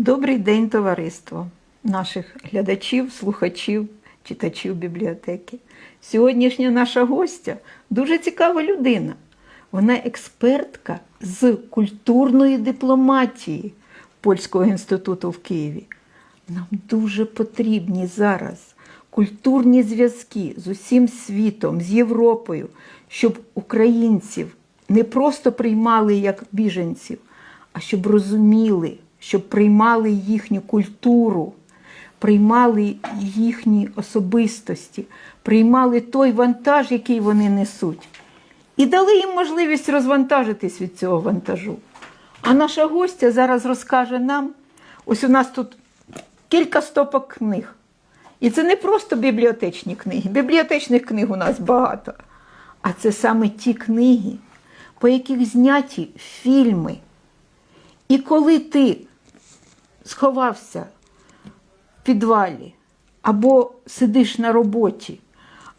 Добрий день, товариство, наших глядачів, слухачів, читачів бібліотеки. Сьогоднішня наша гостя дуже цікава людина. Вона експертка з культурної дипломатії Польського інституту в Києві. Нам дуже потрібні зараз культурні зв'язки з усім світом, з Європою, щоб українців не просто приймали як біженців, а щоб розуміли, щоб приймали їхню культуру, приймали їхні особистості, приймали той вантаж, який вони несуть, і дали їм можливість розвантажитись від цього вантажу. А наша гостя зараз розкаже нам: ось у нас тут кілька стопок книг. І це не просто бібліотечні книги. Бібліотечних книг у нас багато. А це саме ті книги, по яких зняті фільми. І коли ти сховався в підвалі, або сидиш на роботі,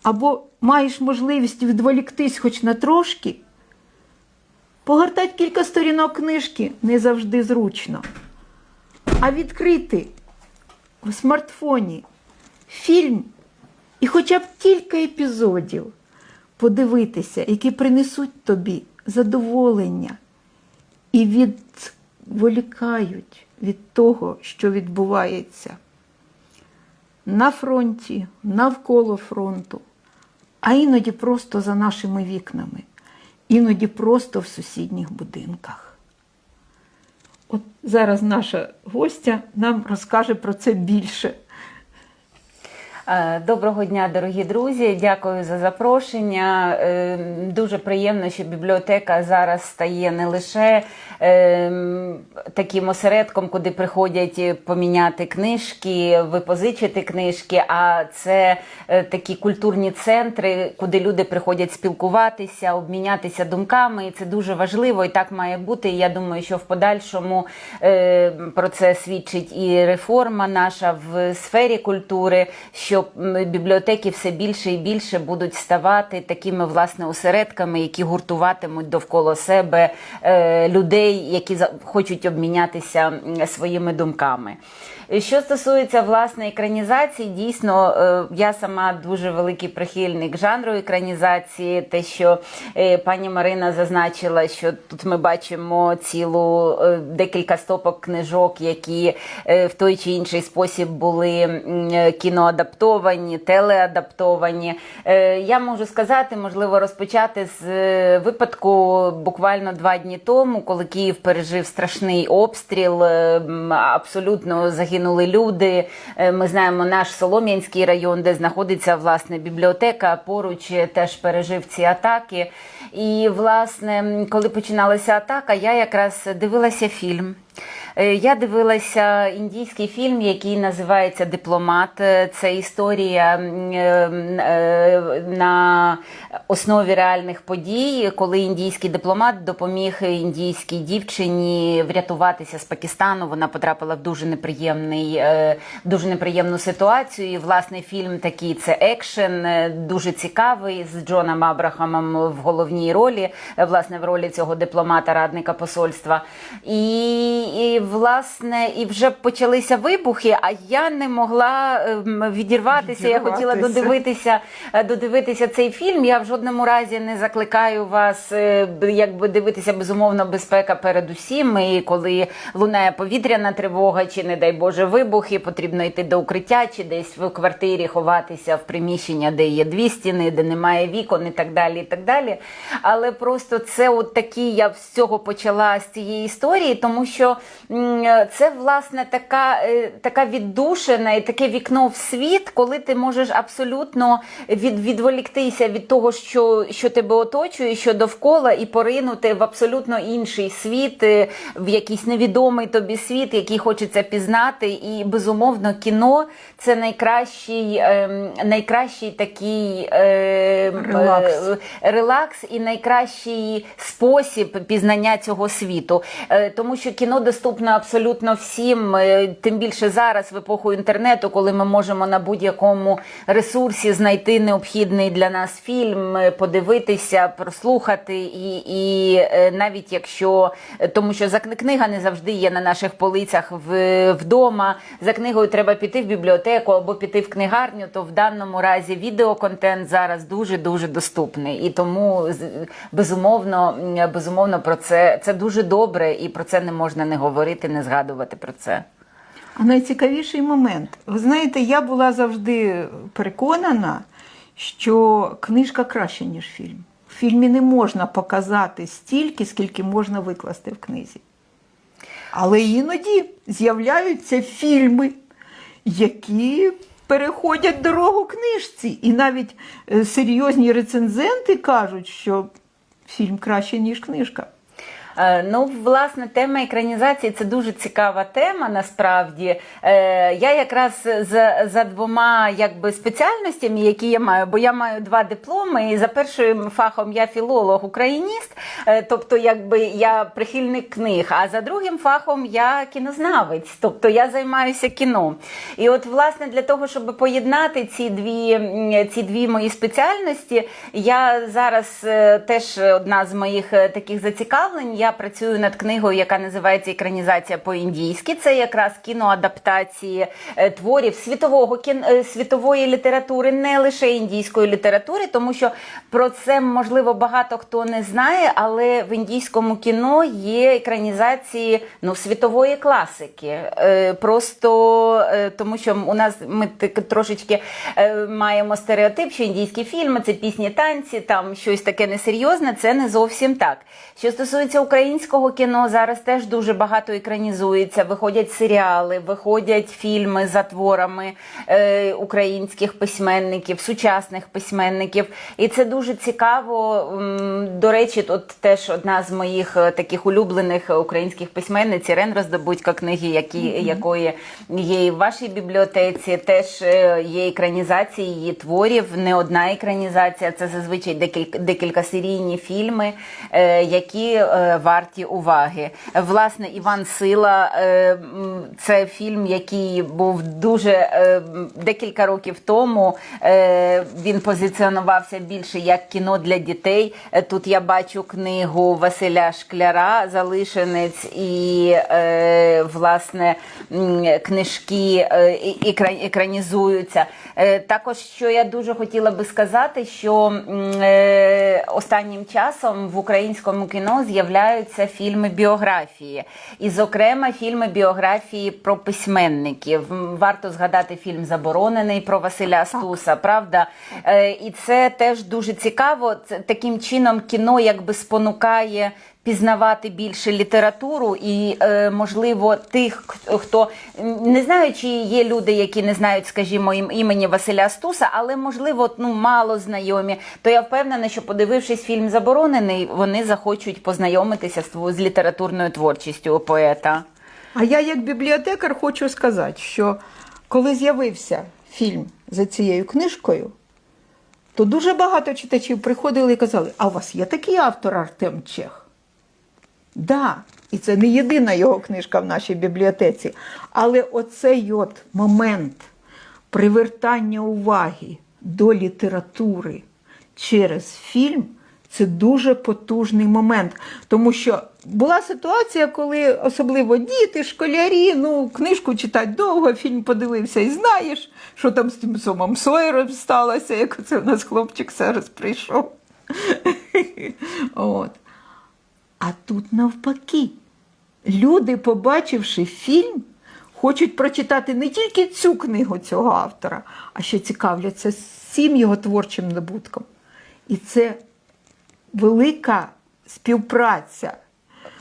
або маєш можливість відволіктись хоч на трошки, погортати кілька сторінок книжки не завжди зручно. А відкрити у смартфоні фільм і хоча б кілька епізодів подивитися, які принесуть тобі задоволення і відволікають від того, що відбувається на фронті, навколо фронту, а іноді просто за нашими вікнами, іноді просто в сусідніх будинках. От зараз наша гостя нам розкаже про це більше. Е, Доброго дня, дорогі друзі. Дякую за запрошення. Е, Дуже приємно, що бібліотека зараз стає не лише е, таким осередком, куди приходять поміняти книжки, випозичити книжки. А це такі культурні центри, куди люди приходять спілкуватися, обмінятися думками. І це дуже важливо, і так має бути. Я думаю, що в подальшому про це свідчить і реформа наша в сфері культури. що бібліотеки все більше і більше будуть ставати такими власне осередками, які гуртуватимуть довкола себе е, людей, які хочуть обмінятися своїми думками. Що стосується власне екранізації, дійсно е, я сама дуже великий прихильник жанру екранізації. Те, що е, пані Марина зазначила, що тут ми бачимо цілу е, декілька стопок книжок, які е, в той чи інший спосіб були е, кіноадаптовані, телеадаптовані. Е, Я можу сказати, можливо, розпочати з е, випадку буквально два дні тому, коли Київ пережив страшний обстріл, е, абсолютно загинули люди. Е, Ми знаємо наш Солом'янський район, де знаходиться власне бібліотека. Поруч е, теж пережив ці атаки. І власне, коли починалася атака, я якраз дивилася фільм. Е, Я дивилася індійський фільм, який називається Дипломат. Е, Це історія е, на основі реальних подій, коли індійський дипломат допоміг індійській дівчині врятуватися з Пакистану. Вона потрапила в дуже неприємний, дуже неприємну ситуацію. І власне фільм такий це екшен, дуже цікавий з Джоном Абрахамом в головній ролі, власне, в ролі цього дипломата, радника посольства. І власне, і вже почалися вибухи, а я не могла ем, відірватися. Я хотіла додивитися, е, додивитися цей фільм. Я в жодному разі не закликаю вас е, якби дивитися безумовно безпека перед усім. І коли лунає повітряна тривога, чи не дай Боже вибухи, потрібно йти до укриття, чи десь в квартирі ховатися в приміщення, де є дві стіни, де немає вікон, і так далі. І так далі. Але просто це от такі я з цього почала з цієї історії, тому що це власне така, е, така віддушина і таке вікно в світ, коли ти можеш абсолютно від, відволіктися від того, що, що тебе оточує, що довкола, і поринути в абсолютно інший світ, е, в якийсь невідомий тобі світ, який хочеться пізнати. І безумовно, кіно це найкращий, ем, найкращий такий ем, Релакс. е, релакс і найкращий спосіб пізнання цього світу, Е, тому що кіно доступне доступна абсолютно всім. е, Тим більше зараз, в епоху інтернету, коли ми можемо на будь-якому ресурсі знайти необхідний для нас фільм, е, подивитися, прослухати, і, і е, навіть якщо тому, що за книга не завжди є на наших полицях в, вдома. За книгою треба піти в бібліотеку або піти в книгарню, то в даному разі відеоконтент зараз дуже дуже доступний. І тому безумовно, безумовно про це це дуже добре, і про це не можна не говорити, не згадувати про це. А найцікавіший момент. Ви знаєте, я була завжди переконана, що книжка краще, ніж фільм. В фільмі не можна показати стільки, скільки можна викласти в книзі. Але іноді з'являються фільми, які переходять дорогу книжці. І навіть е, серйозні рецензенти кажуть, що фільм краще, ніж книжка. Е, Ну, власне, тема екранізації це дуже цікава тема. Насправді Е, я якраз за, за двома якби спеціальностями, які я маю, бо я маю два дипломи, і за першим фахом я філолог-україніст, е, тобто, якби я прихильник книг. А за другим фахом я кінознавець, тобто я займаюся кіно. І от, власне, для того, щоб поєднати ці дві, ці дві мої спеціальності, я зараз теж одна з моїх таких зацікавлень. Я працюю над книгою, яка називається Екранізація по-індійськи. Це якраз кіноадаптації е, творів світового е, світової літератури, не лише індійської літератури, тому що про це можливо багато хто не знає, але в індійському кіно є екранізації ну, світової класики. Е, Просто тому, що у нас ми трошечки маємо стереотип, що індійські фільми це пісні, танці, там щось таке несерйозне. Це не зовсім так. Що стосується українського кіно, зараз теж дуже багато екранізується. Виходять серіали, виходять фільми за творами е, українських письменників, сучасних письменників. І це дуже цікаво. До речі, тут теж одна з моїх е, таких улюблених українських письменниць Ірен Роздобудько, книги, які, якої є і в вашій бібліотеці, теж е, є екранізації її творів. Не одна екранізація, це зазвичай декілька, декілька серійні фільми, е, які варті уваги. Власне, Іван Сила е, це фільм, який був дуже е, декілька років тому. Е, Він позиціонувався більше як кіно для дітей. Тут я бачу книгу Василя Шкляра Залишенець і власне книжки екранізуються. Також що я дуже хотіла би сказати, що останнім часом в українському кіно з'являються фільми біографії, і, зокрема, фільми біографії про письменників. Варто згадати фільм Заборонений про Василя Стуса, правда? Е, І це теж дуже цікаво. Таким чином кіно якби спонукає. Пізнавати більше літературу і, е, можливо, тих, хто- хто не знаю, чи є люди, які не знають, скажімо, імені Василя Стуса, але можливо, ну мало знайомі. То я впевнена, що подивившись фільм Заборонений, вони захочуть познайомитися з літературною творчістю поета. А я, як бібліотекар, хочу сказати, що коли з'явився фільм за цією книжкою, то дуже багато читачів приходили і казали: а у вас є такий автор Артем Чех? Да, і це не єдина його книжка в нашій бібліотеці. Але оцей от момент привертання уваги до літератури через фільм це дуже потужний момент. Тому що була ситуація, коли особливо діти, школярі, ну, книжку читати довго, фільм подивився і знаєш, що там з тим Сомом Сойером сталося, як це у нас хлопчик зараз прийшов. От. А тут навпаки. Люди, побачивши фільм, хочуть прочитати не тільки цю книгу цього автора, а ще цікавляться всім його творчим набутком. І це велика співпраця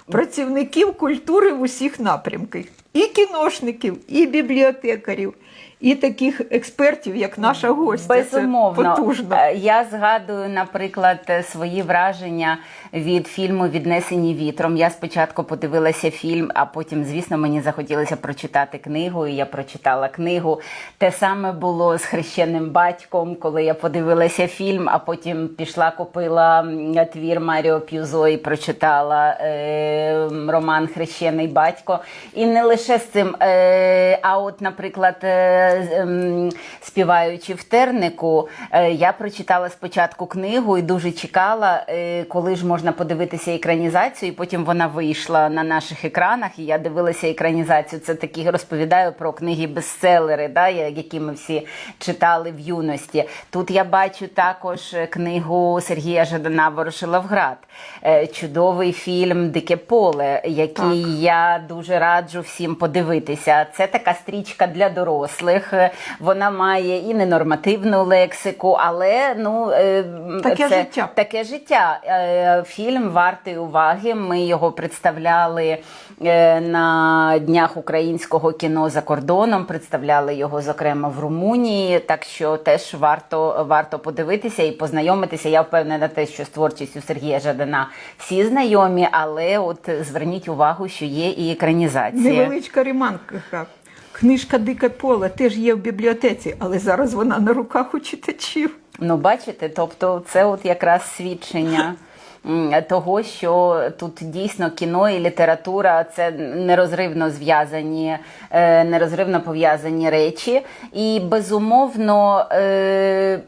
працівників культури в усіх напрямках: і кіношників, і бібліотекарів, і таких експертів, як наша гостя. Безумовно, Це потужно. Е, я згадую, наприклад, е, свої враження від фільму Віднесені вітром. Я спочатку подивилася фільм, а потім, звісно, мені захотілося прочитати книгу. І я прочитала книгу. Те саме було з хрещеним батьком, коли я подивилася фільм, а потім пішла, купила твір Маріо П'юзо і прочитала е, роман Хрещений батько. І не лише з цим, е, а от, наприклад, е, співаючи в тернику, е, я прочитала спочатку книгу і дуже чекала, е, коли ж можна подивитися екранізацію. І потім вона вийшла на наших екранах. І я дивилася екранізацію. Це такі розповідаю про книги бестселери, да, які ми всі читали в юності. Тут я бачу також е, книгу Сергія Жадана Ворошиловград. Чудовий фільм Дике поле, який я дуже раджу всім подивитися. Це така стрічка для дорослих. Е, Вона має і ненормативну лексику, але ну е, Таке це життя. таке життя. Е, Фільм вартий уваги. Ми його представляли на днях українського кіно за кордоном. Представляли його зокрема в Румунії. Так що теж варто варто подивитися і познайомитися. Я впевнена, те, що з творчістю Сергія Жадана всі знайомі, але от зверніть увагу, що є і екранізація. Невеличка реманка. Книжка Дике поле теж є в бібліотеці, але зараз вона на руках у читачів. Ну, бачите, тобто це от якраз свідчення. Того, що тут дійсно кіно і література це нерозривно зв'язані, е, нерозривно пов'язані речі. І безумовно, е,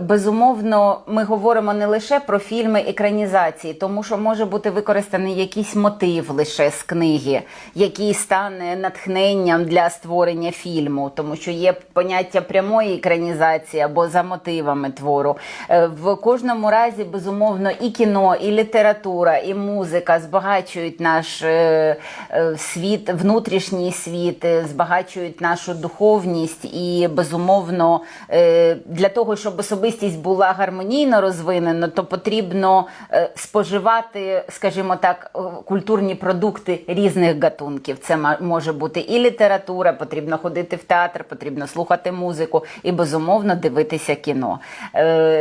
безумовно, ми говоримо не лише про фільми екранізації, тому що може бути використаний якийсь мотив лише з книги, який стане натхненням для створення фільму, тому що є поняття прямої екранізації або за мотивами твору. Е, В кожному разі, безумовно, і кіно, і література, і музика збагачують наш е, е, світ, внутрішній світ, е, збагачують нашу духовність, і безумовно для того, щоб особистість була гармонійно розвинена, то потрібно споживати, скажімо так, культурні продукти різних гатунків. Це може бути і література, потрібно ходити в театр, потрібно слухати музику і безумовно дивитися кіно.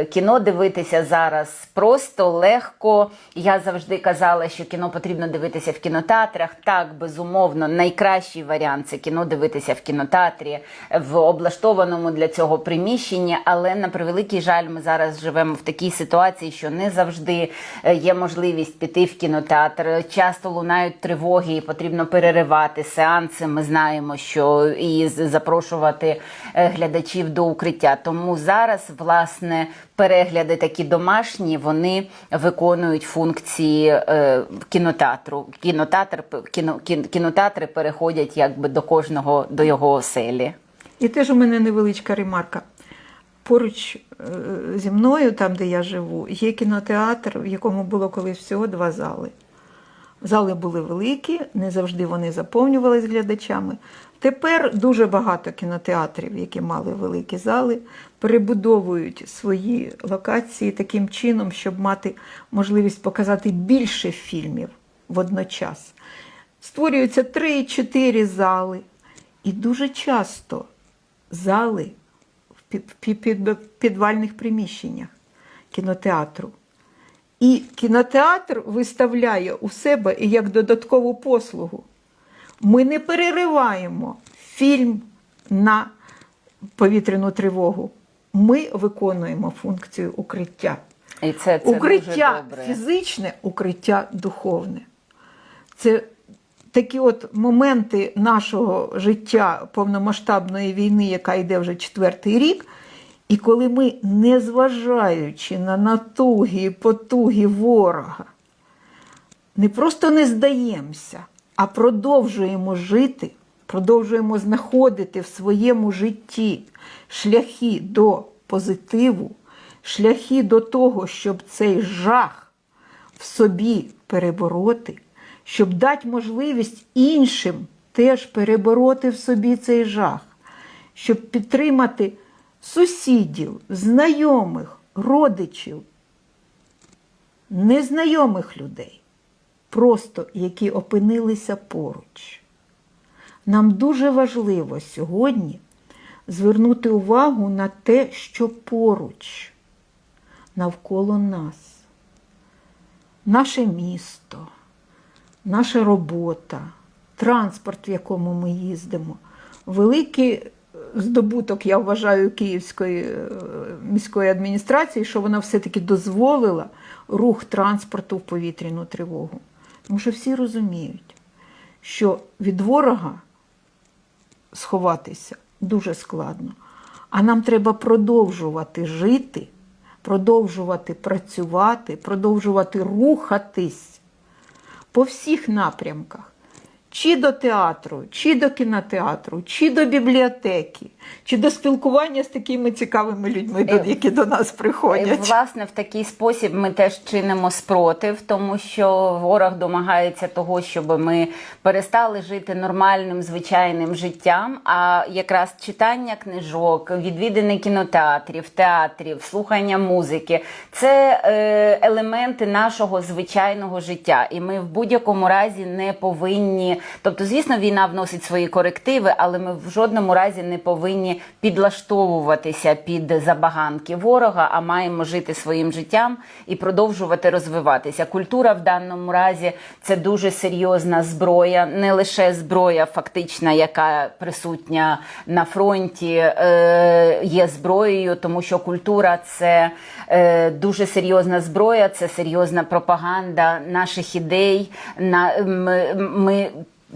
Кіно дивитися зараз просто легко. Я завжди казала, що кіно потрібно дивитися в кінотеатрах. Так, безумовно, найкращий варіант це кіно дивитися в кінотеатрі в облаштованому для цього приміщенні. Але на превеликий жаль, ми зараз живемо в такій ситуації, що не завжди е, є можливість піти в кінотеатр. Часто лунають тривоги, і потрібно переривати сеанси. Ми знаємо, що і запрошувати е, глядачів до укриття. Тому зараз, власне, перегляди такі домашні, вони виконують функції е, кінотеатру. Кінотеатр, кіно, кін- кінотеатри переходять якби до кожного до його оселі. І теж у мене невеличка ремарка. Поруч е, зі мною, там, де я живу, є кінотеатр, в якому було колись всього два зали. Зали були великі, не завжди вони заповнювались глядачами. Тепер дуже багато кінотеатрів, які мали великі зали, перебудовують свої локації таким чином, щоб мати можливість показати більше фільмів водночас. Створюються 3-4 зали. І дуже часто зали в під- під- під- підвальних приміщеннях кінотеатру. І кінотеатр виставляє у себе як додаткову послугу. Ми не перериваємо фільм на повітряну тривогу. Ми виконуємо функцію укриття. І це, це укриття дуже добре. фізичне, укриття духовне. Це такі от моменти нашого життя повномасштабної війни, яка йде вже четвертий рік. І коли ми, незважаючи на натуги і потуги ворога, не просто не здаємося, а продовжуємо жити, продовжуємо знаходити в своєму житті шляхи до позитиву, шляхи до того, щоб цей жах в собі перебороти, щоб дати можливість іншим теж перебороти в собі цей жах, щоб підтримати сусідів, знайомих, родичів, незнайомих людей, просто які опинилися поруч. Нам дуже важливо сьогодні звернути увагу на те, що поруч, навколо нас, наше місто, наша робота, транспорт, в якому ми їздимо. Великий е, здобуток, я вважаю, Київської е, міської адміністрації, що вона все-таки дозволила рух транспорту в повітряну тривогу. Тому що всі розуміють, що від ворога сховатися дуже складно. А нам треба продовжувати жити, продовжувати працювати, продовжувати рухатись по всіх напрямках. Чи до театру, чи до кінотеатру, чи до бібліотеки, чи до спілкування з такими цікавими людьми, Е, які до нас приходять. Власне, в такий спосіб ми теж чинимо спротив, тому що ворог домагається того, щоб ми перестали жити нормальним звичайним життям. А якраз читання книжок, відвідини кінотеатрів, театрів, слухання музики це е, елементи нашого звичайного життя. І ми в будь-якому разі не повинні. Тобто, звісно, війна вносить свої корективи, але ми в жодному разі не повинні підлаштовуватися під забаганки ворога, а маємо жити своїм життям і продовжувати розвиватися. Культура в даному разі це дуже серйозна зброя, не лише зброя фактична, яка присутня на фронті, е, є зброєю, тому що культура це е, дуже серйозна зброя, це серйозна пропаганда наших ідей. На, ми, ми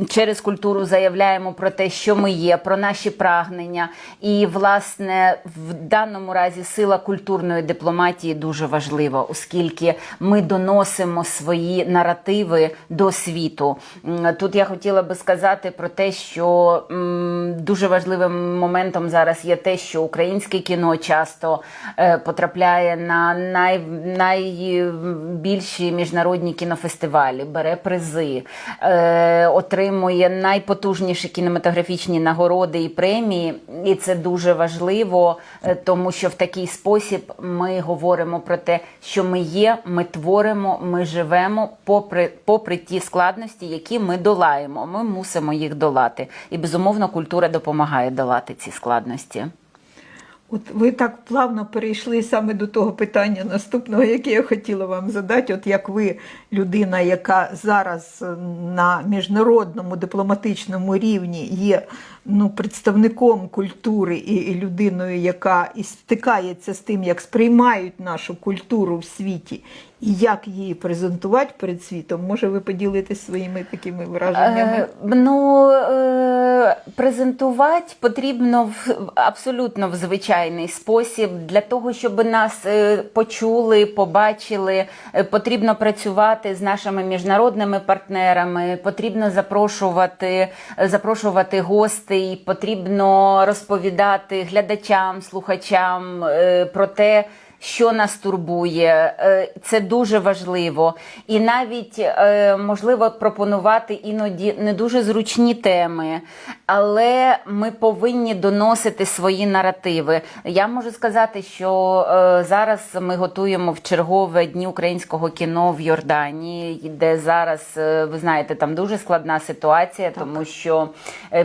Через культуру заявляємо про те, що ми є, про наші прагнення. І, власне, в даному разі сила культурної дипломатії дуже важлива, оскільки ми доносимо свої наративи до світу. Тут я хотіла би сказати про те, що дуже важливим моментом зараз є те, що українське кіно часто е, потрапляє на най, найбільші міжнародні кінофестивалі, бере призи, е, отримує найпотужніші кінематографічні нагороди і премії. І це дуже важливо, е, тому що в такий спосіб ми говоримо про те, що ми є, ми творимо, ми живемо, попри, попри ті складності, які ми долаємо. Ми мусимо їх долати. І безумовно, культура допомагає долати ці складності. От ви так плавно перейшли саме до того питання наступного, яке я хотіла вам задати. От як ви, людина, яка зараз е, на міжнародному дипломатичному рівні є ну, представником культури і, і людиною, яка і стикається з тим, як сприймають нашу культуру в світі, і як її презентувати перед світом, може ви поділитесь своїми такими враженнями? Е, ну, е, презентувати потрібно в, абсолютно в звичайний спосіб. Для того, щоб нас е, почули, побачили, е, потрібно працювати з нашими міжнародними партнерами, потрібно запрошувати, е, запрошувати гостей, потрібно розповідати глядачам, слухачам про те, що нас турбує, Е, це дуже важливо. І навіть е, можливо пропонувати іноді не дуже зручні теми, але ми повинні доносити свої наративи. Я можу сказати, що е, зараз ми готуємо в чергове дні українського кіно в Йорданії, де зараз ви знаєте, там дуже складна ситуація, тому що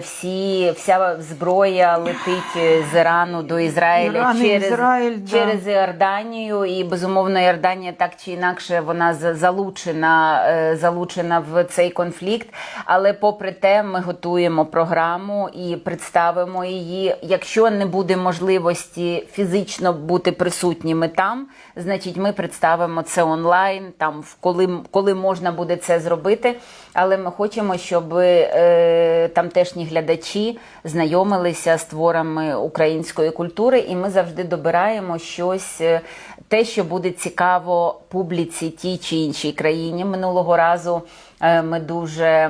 всі вся зброя летить з Ірану до Ізраїля Іран через, Ізраїль, да. через Іорданію, і безумовно Йорданія так чи інакше вона залучена, е, залучена в цей конфлікт. Але попри те, ми готуємо програму і представимо її. Якщо не буде можливості фізично бути присутніми там, значить ми представимо це онлайн, там коли, коли можна буде це зробити. Але ми хочемо, щоб е, тамтешні глядачі знайомилися з творами української культури, і ми завжди добираємо щось, е, те, що буде цікаво публіці тій чи іншій країні. Минулого разу ми дуже,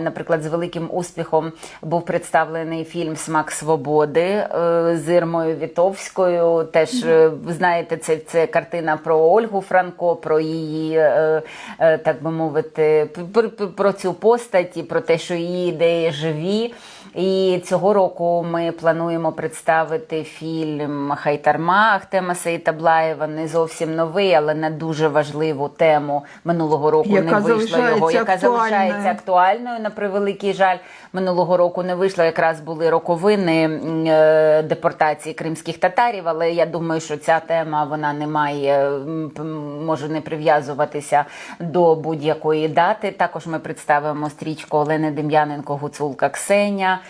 наприклад, з великим успіхом був представлений фільм Смак свободи е, з Ірмою Вітовською. Теж е, знаєте, це, це картина про Ольгу Франко, про її, е, е, так би мовити, про цю постать і про те, що її ідеї живі. І цього року ми плануємо представити фільм Хайтарма Ахтема Сейтаблаєва. Не зовсім новий, але на дуже важливу тему минулого року Яка не вийшло його, яка актуальною. залишається актуальною на превеликий жаль. Минулого року не вийшло. Якраз були роковини е, депортації кримських татарів. Але я думаю, що ця тема вона не має може не прив'язуватися до будь-якої дати. Також ми представимо стрічку Олени Дем'яненко Гуцулка Ксеня,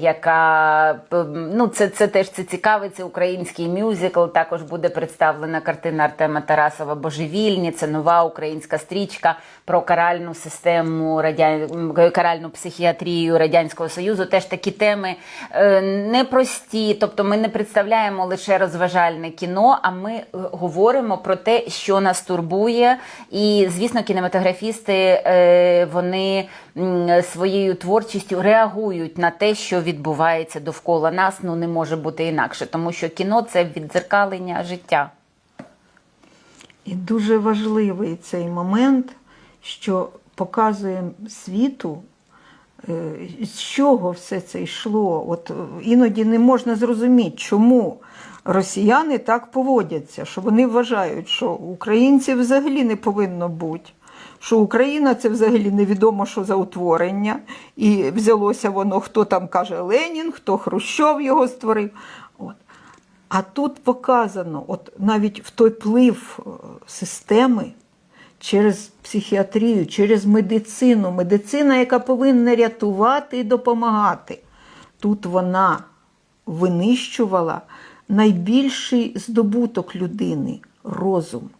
яка ну це, це теж це цікавий, це український мюзикл. Також буде представлена картина Артема Тарасова Божевільні. Це нова українська стрічка про каральну систему радян... каральну психіатрію радянського союзу. Теж такі теми е, непрості. Тобто, ми не представляємо лише розважальне кіно, а ми е, говоримо про те, що нас турбує. І звісно, кінематографісти е, вони своєю творчістю реагують на те, що відбувається довкола нас. Ну не може бути інакше, тому що кіно це віддзеркалення життя. І дуже важливий цей момент, що показує світу, е, з чого все це йшло. От е, іноді не можна зрозуміти, чому росіяни так поводяться, що вони вважають, що українців взагалі не повинно бути. Що Україна це взагалі невідомо, що за утворення, і взялося воно, хто там каже Ленін, хто Хрущов його створив. От. А тут показано, от навіть в той плив е, системи через психіатрію, через медицину, медицина, яка повинна рятувати і допомагати. Тут вона винищувала найбільший здобуток людини розум.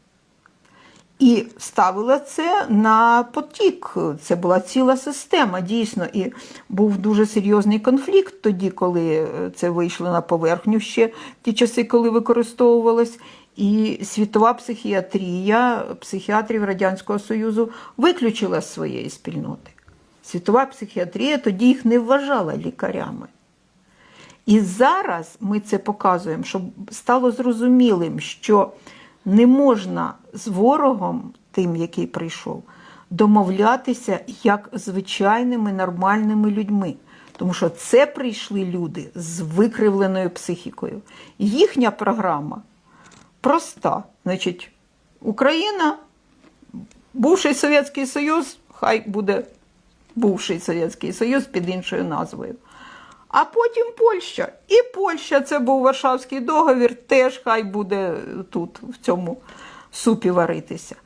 І ставила це на потік. Це була ціла система, дійсно. І був дуже серйозний конфлікт тоді, коли е, це вийшло на поверхню ще ті часи, коли використовувалось. І світова психіатрія психіатрів Радянського Союзу виключила з своєї спільноти. Світова психіатрія тоді їх не вважала лікарями. І зараз ми це показуємо, щоб стало зрозумілим, що не можна з ворогом, тим, який прийшов, домовлятися як звичайними нормальними людьми. Тому що це прийшли люди з викривленою психікою. Їхня програма проста. Значить, Україна, бувший Совєтський Союз, хай буде бувший Совєтський Союз під іншою назвою. А потім Польща. І Польща, це був Варшавський договір, теж хай буде тут, в цьому супі варитися.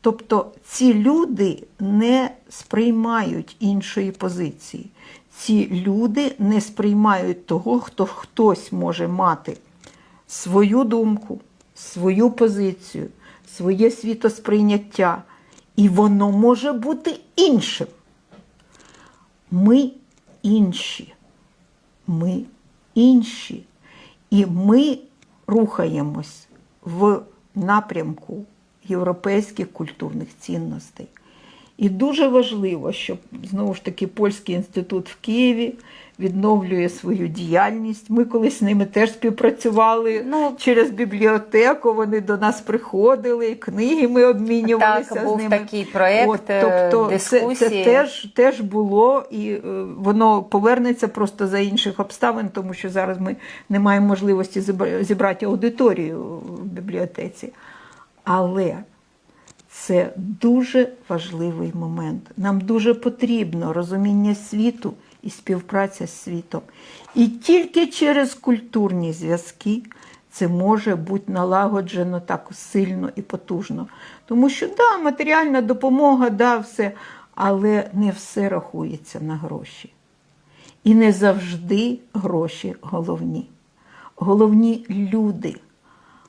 Тобто ці люди не сприймають іншої позиції. Ці люди не сприймають того, хто хтось може мати свою думку, свою позицію, своє світосприйняття, і воно може бути іншим. Ми інші. Ми інші. І ми рухаємось в напрямку європейських культурних цінностей. І дуже важливо, щоб знову ж таки Польський інститут в Києві відновлює свою діяльність. Ми колись з ними теж співпрацювали Ну, через бібліотеку. Вони до нас приходили, і книги ми обмінювалися Так, з ними. такий проект, От, е, тобто це, це теж, теж було, і е, воно повернеться просто за інших обставин, тому що зараз ми не маємо можливості зібрати аудиторію в бібліотеці. Але це дуже важливий момент. Нам дуже потрібно розуміння світу і співпраця з світом. І тільки через культурні зв'язки це може бути налагоджено так сильно і потужно. Тому що да, матеріальна допомога, да, все, але не все рахується на гроші. І не завжди гроші головні. Головні люди.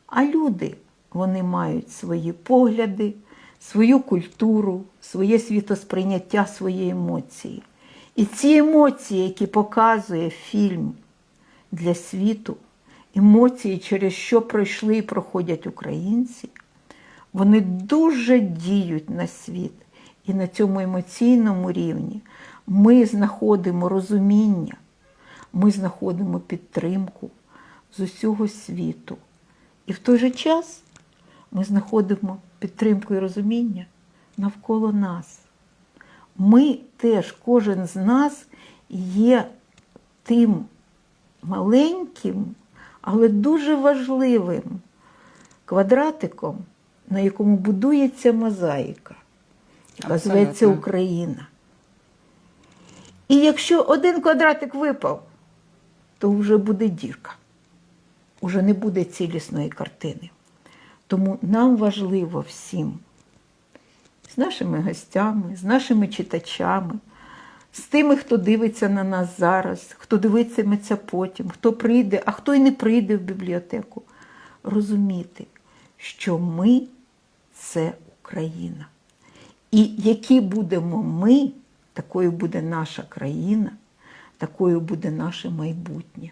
А люди вони мають свої погляди, свою культуру, своє світосприйняття, свої емоції. І ці емоції, які показує фільм для світу, емоції, через що пройшли і проходять українці, вони дуже діють на світ. І на цьому емоційному рівні ми знаходимо розуміння, ми знаходимо підтримку з усього світу. І в той же час ми знаходимо підтримку і розуміння навколо нас. Ми теж, кожен з нас є тим маленьким, але дуже важливим квадратиком, на якому будується мозаїка, яка зветься Україна. І якщо один квадратик випав, то вже буде дірка, уже не буде цілісної картини. Тому нам важливо всім з нашими гостями, з нашими читачами, з тими, хто дивиться на нас зараз, хто дивитиметься потім, хто прийде, а хто й не прийде в бібліотеку, розуміти, що ми це Україна. І які будемо ми, такою буде наша країна, такою буде наше майбутнє.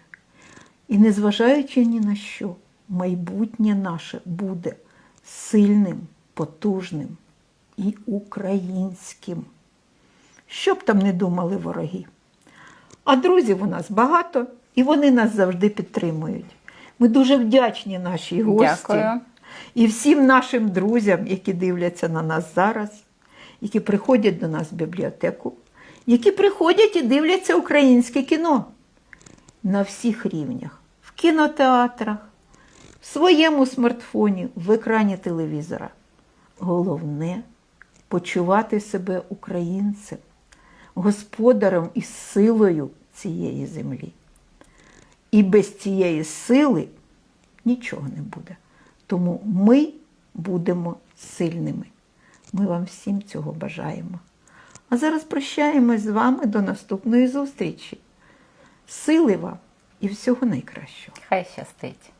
І незважаючи ні на що, майбутнє наше буде сильним, потужним і українським. Що б там не думали вороги. А друзів у нас багато, і вони нас завжди підтримують. Ми дуже вдячні нашій гості Дякую. і всім нашим друзям, які дивляться на нас зараз, які приходять до нас в бібліотеку, які приходять і дивляться українське кіно на всіх рівнях, в кінотеатрах, в своєму смартфоні, в екрані телевізора. Головне почувати себе українцем, господарем і силою цієї землі. І без цієї сили нічого не буде. Тому ми будемо сильними. Ми вам всім цього бажаємо. А зараз прощаємось з вами до наступної зустрічі. Сили вам і всього найкращого. Хай щастить.